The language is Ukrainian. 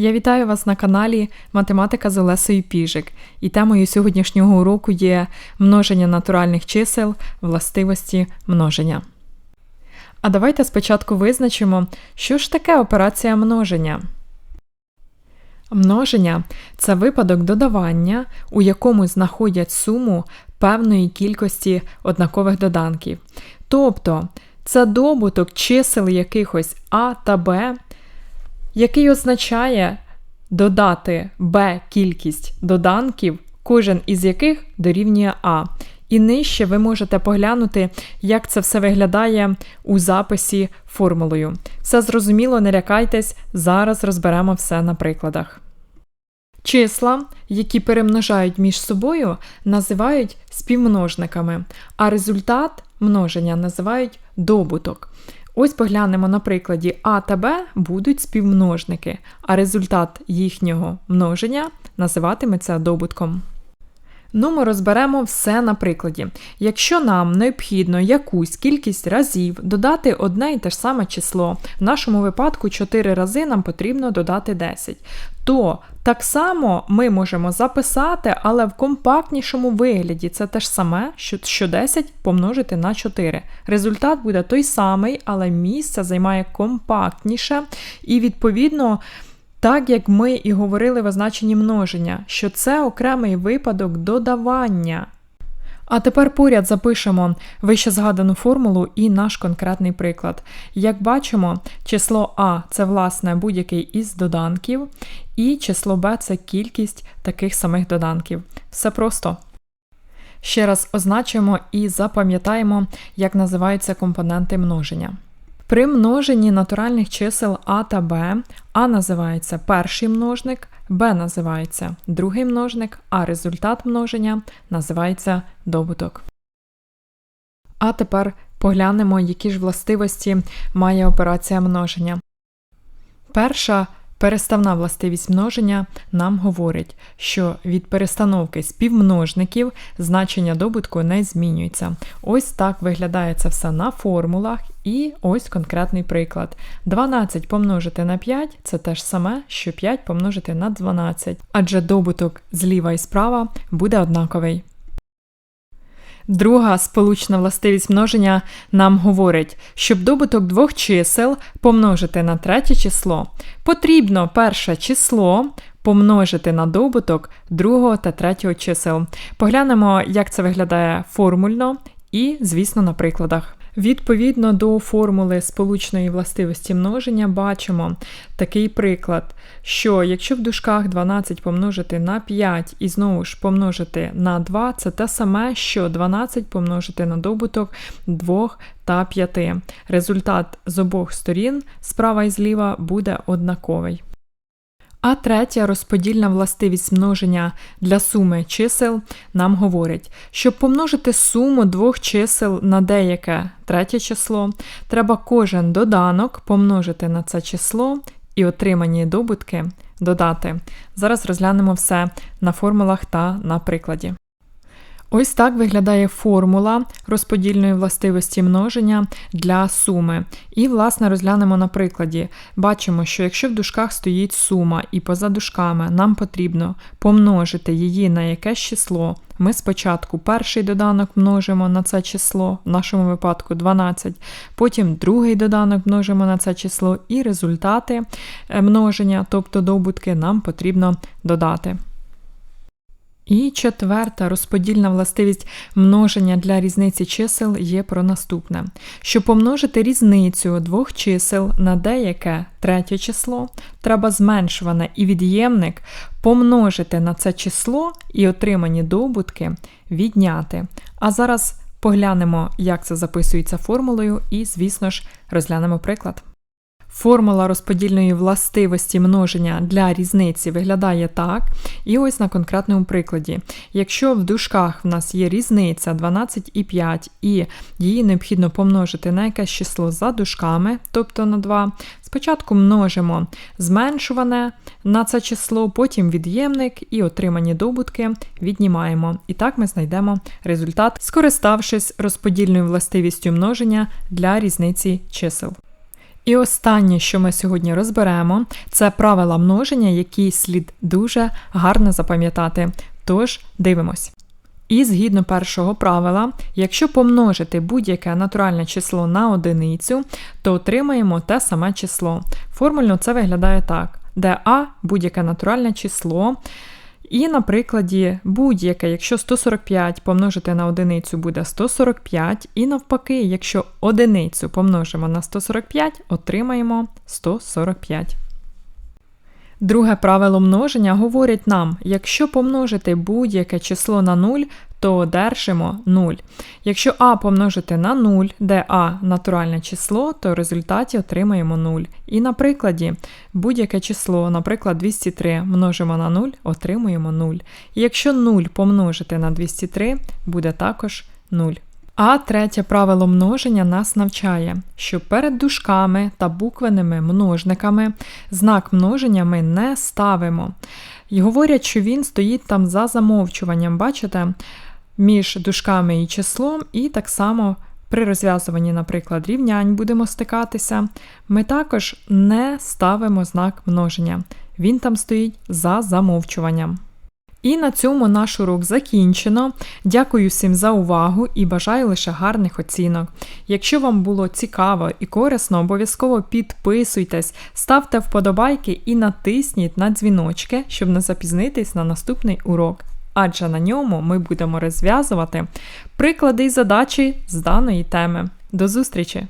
Я вітаю вас на каналі Математика з Олесою Піжик, і темою сьогоднішнього уроку є множення натуральних чисел, властивості множення. А давайте спочатку визначимо, що ж таке операція множення. Множення це випадок додавання, у якому знаходять суму певної кількості однакових доданків. Тобто це добуток чисел якихось А та Б, який означає додати b кількість доданків, кожен із яких дорівнює А. І нижче ви можете поглянути, як це все виглядає у записі формулою. Все зрозуміло, не лякайтесь, зараз розберемо все на прикладах. Числа, які перемножають між собою, називають співмножниками, а результат множення називають добуток. Ось поглянемо на прикладі А та Б будуть співмножники, а результат їхнього множення називатиметься добутком. Ну, ми розберемо все на прикладі. Якщо нам необхідно якусь кількість разів додати одне і те ж саме число, в нашому випадку 4 рази нам потрібно додати 10, то так само ми можемо записати, але в компактнішому вигляді це те ж саме, що 10 помножити на 4. Результат буде той самий, але місце займає компактніше, і, відповідно, так як ми і говорили в означенні множення, що це окремий випадок додавання. А тепер поряд запишемо вище згадану формулу і наш конкретний приклад. Як бачимо, число А це власне будь-який із доданків, і число Б це кількість таких самих доданків. Все просто. Ще раз означимо і запам'ятаємо, як називаються компоненти множення. При множенні натуральних чисел А та Б А називається перший множник, Б називається другий множник, а результат множення називається добуток. А тепер поглянемо, які ж властивості має операція множення. Перша Переставна властивість множення нам говорить, що від перестановки співмножників значення добутку не змінюється. Ось так виглядає це все на формулах, і ось конкретний приклад. 12 помножити на 5 це те ж саме, що 5 помножити на 12, адже добуток зліва і справа буде однаковий. Друга сполучна властивість множення нам говорить, щоб добуток двох чисел помножити на третє число, потрібно перше число помножити на добуток другого та третього чисел. Поглянемо, як це виглядає формульно і, звісно, на прикладах. Відповідно до формули сполучної властивості множення бачимо такий приклад, що якщо в дужках 12 помножити на 5 і знову ж помножити на 2, це те саме, що 12 помножити на добуток 2 та 5. Результат з обох сторін, справа і зліва, буде однаковий. А третя розподільна властивість множення для суми чисел нам говорить, щоб помножити суму двох чисел на деяке третє число, треба кожен доданок помножити на це число і отримані добутки додати. Зараз розглянемо все на формулах та на прикладі. Ось так виглядає формула розподільної властивості множення для суми. І, власне, розглянемо на прикладі. Бачимо, що якщо в дужках стоїть сума і поза дужками нам потрібно помножити її на якесь число, ми спочатку перший доданок множимо на це число, в нашому випадку 12, потім другий доданок множимо на це число, і результати е, множення, тобто добутки, нам потрібно додати. І четверта розподільна властивість множення для різниці чисел є про наступне: щоб помножити різницю двох чисел на деяке третє число, треба зменшуване і від'ємник помножити на це число і отримані добутки відняти. А зараз поглянемо, як це записується формулою, і, звісно ж, розглянемо приклад. Формула розподільної властивості множення для різниці виглядає так. І ось на конкретному прикладі. Якщо в дужках в нас є різниця 12,5 і її необхідно помножити на якесь число за дужками, тобто на 2, спочатку множимо зменшуване на це число, потім від'ємник і отримані добутки віднімаємо. І так ми знайдемо результат, скориставшись розподільною властивістю множення для різниці чисел. І останнє, що ми сьогодні розберемо, це правила множення, які слід дуже гарно запам'ятати. Тож дивимось. І згідно першого правила, якщо помножити будь-яке натуральне число на одиницю, то отримаємо те саме число. Формульно це виглядає так, де А будь-яке натуральне число. І на прикладі будь-яке, якщо 145 помножити на одиницю буде 145, і навпаки, якщо одиницю помножимо на 145, отримаємо 145. Друге правило множення говорить нам, якщо помножити будь-яке число на 0, то одержимо 0. Якщо а помножити на 0, де а натуральне число, то в результаті отримаємо 0. І на прикладі будь-яке число, наприклад, 203 множимо на 0, отримуємо 0. І якщо 0 помножити на 203, буде також 0. А третє правило множення нас навчає, що перед дужками та буквеними множниками знак множення ми не ставимо. І говорять, що він стоїть там за замовчуванням, бачите, між дужками і числом, і так само при розв'язуванні, наприклад, рівнянь будемо стикатися. Ми також не ставимо знак множення. Він там стоїть за замовчуванням. І на цьому наш урок закінчено. Дякую всім за увагу і бажаю лише гарних оцінок. Якщо вам було цікаво і корисно, обов'язково підписуйтесь, ставте вподобайки і натисніть на дзвіночки, щоб не запізнитись на наступний урок. Адже на ньому ми будемо розв'язувати приклади й задачі з даної теми. До зустрічі!